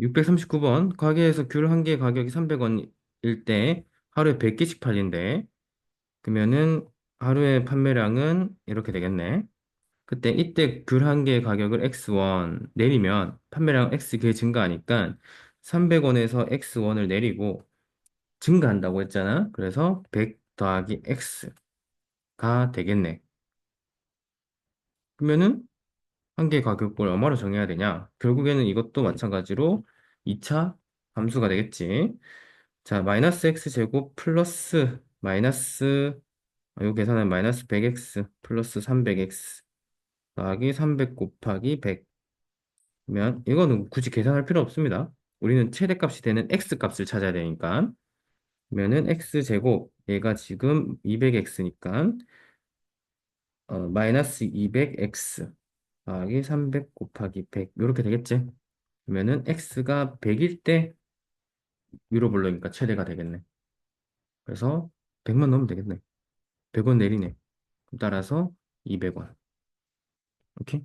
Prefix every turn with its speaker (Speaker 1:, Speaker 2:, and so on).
Speaker 1: 639번 가게에서 귤 한 개 가격이 300원일 때 하루에 100개씩 팔린대. 그러면은 하루에 판매량은 이렇게 되겠네. 그때 이때 귤 한 개 가격을 X1 내리면 판매량 X개 증가하니까 300원에서 X1을 내리고 증가한다고 했잖아. 그래서 100 더하기 X가 되겠네. 그러면은 한 개 가격을 얼마로 정해야 되냐? 결국에는 이것도 마찬가지로 2차 함수가 되겠지. 자, 마이너스 X제곱 플러스 마이너스 이 계산은 마이너스 100X 플러스 300X 더하기 300 곱하기 100 그러면 이거는 굳이 계산할 필요 없습니다. 우리는 최대값이 되는 X값을 찾아야 되니까 그러면은 X제곱 얘가 지금 200X니까 어, 마이너스 200X 더하기 300 곱하기 100 이렇게 되겠지? 그러면은 X가 100일 때 위로 불러니까 최대가 되겠네. 그래서 100만 넣으면 되겠네. 100원 내리네. 따라서 200원. 오케이?